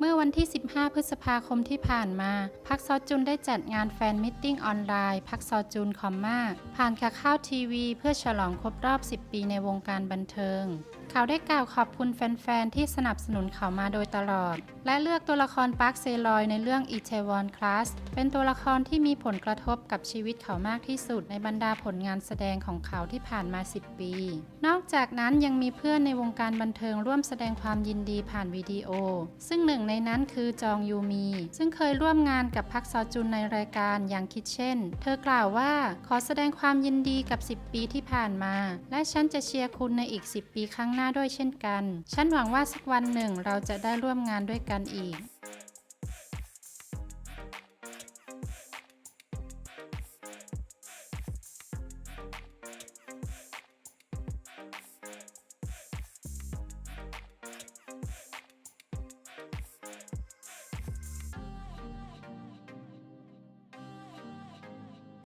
เมื่อวันที่ 15 พฤษภาคมที่ผ่านมา พักซอจุนได้จัดงานแฟนมิทติ้งออนไลน์ พักซอจุนคอมมาผ่านข่าวข้าวทีวี เพื่อฉลองครบรอบ 10 ปีในวงการบันเทิง เขาได้กล่าวขอบคุณแฟน ๆ ที่สนับสนุนเขามาโดยตลอด และเลือกตัวละครปาร์คเซลอยในเรื่องอีเทวอนคลาสเป็นตัวละครที่มีผลกระทบกับชีวิตเขามากที่สุดในบรรดาผลงานแสดงของเขาที่ผ่านมา 10 ปี นอกจากนั้นยังมีเพื่อนในวงการบันเทิงร่วมแสดงความยินดีผ่านวิดีโอ ซึ่งหนึ่งในนั้นคือจองยูมี ซึ่งเคยร่วมงานกับพักซอจุนในรายการอย่างคิดเช่น เธอกล่าวว่าขอแสดงความยินดีกับ 10 ปีที่ผ่านมา และฉันจะเชียร์คุณในอีก 10 ปีข้างหน้าด้วยเช่นกัน ฉันหวังว่าสักวันหนึ่งเราจะได้ร่วมงานด้วยกันอีก